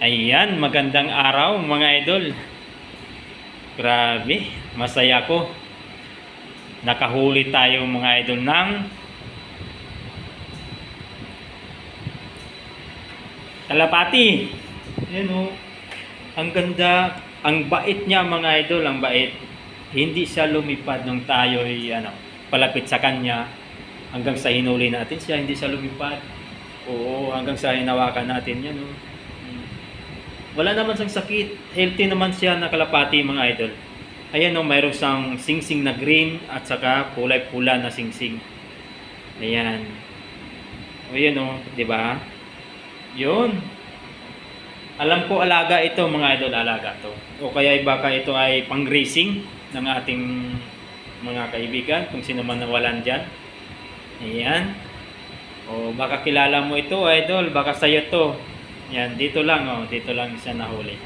Ayan, magandang araw mga idol. Grabe, masaya ko. Nakahuli tayo mga idol ng Kalapati. Ayan o. Ang ganda, ang bait niya mga idol, ang bait. Hindi siya lumipad nung tayo ay ano, palapit sa kanya. Hanggang sa hinuli natin siya, hindi siya lumipad. Oo, hanggang sa hinawakan natin yan. Oh. Wala naman siyang sakit. Healthy naman siya na kalapati mga idol. Ayan o, mayroong siyang singsing na green at saka kulay pula na singsing. Ayan. O yan o, di ba? Yun. Alam ko alaga ito mga idol, alaga to. O kaya baka ito ay pang-racing ng ating mga kaibigan, kung sino man nawalan dyan. Ayan. O baka kilala mo ito, idol, baka sa'yo to. Yan, dito lang, oh, dito lang siya nahuli.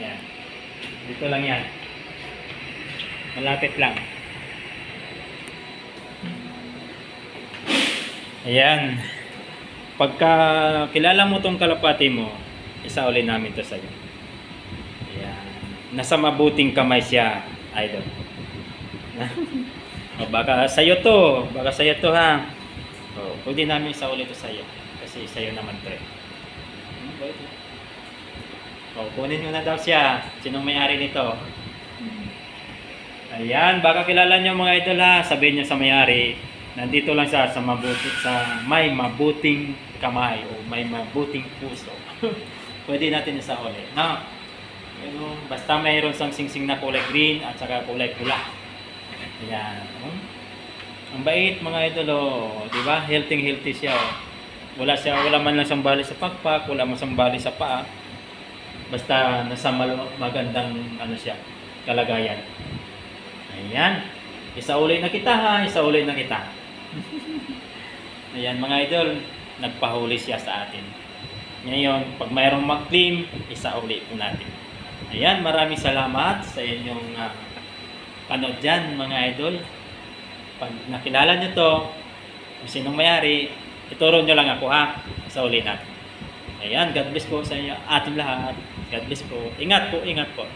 Yan. Dito lang yan. Malapit lang. Ayan. Pagka kilala mo tong kalapati mo, isa uli namin to sa'yo. Ayan. Nasa mabuting kamay siya, idol. o baka sa'yo to, baka sa'yo to ha. O, pwede namin isa uli to sa'yo. Kasi sa'yo naman to eh. Hmm, ba ito? O, kunin nyo na daw siya. Sinong may-ari nito? Ayan, baka kilala nyo mga idol ha. Sabihin nyo sa may-ari, nandito lang siya sa mabuti sa may mabuting kamay o may mabuting puso. Pwede natin isa uli. No? Pero basta mayroon sang singsing na kulay green at saka kulay pula. Ayan. Oh. Ang bait mga idol oh, 'di ba? Healthy healthy siya. Oh. Wala siya, wala man lang siyang bali sa pakpak, wala man siyang bali sa paa. Basta nasa mal- magandang ano siya, kalagayan. Ayan. Isa uli na kita ha, isa uli na kita. Ayan mga idol, nagpahuli siya sa atin. Ngayon, pag mayroong mag-claim, isa uli po natin. Ayan, maraming salamat sa inyong uh, panood dyan mga idol. Pag nakilala nyo to, kung sinong mayari, ituro nyo lang ako ha, sa uli natin. Ayan, God bless po sa inyo, ating lahat. God bless po. Ingat po, ingat po.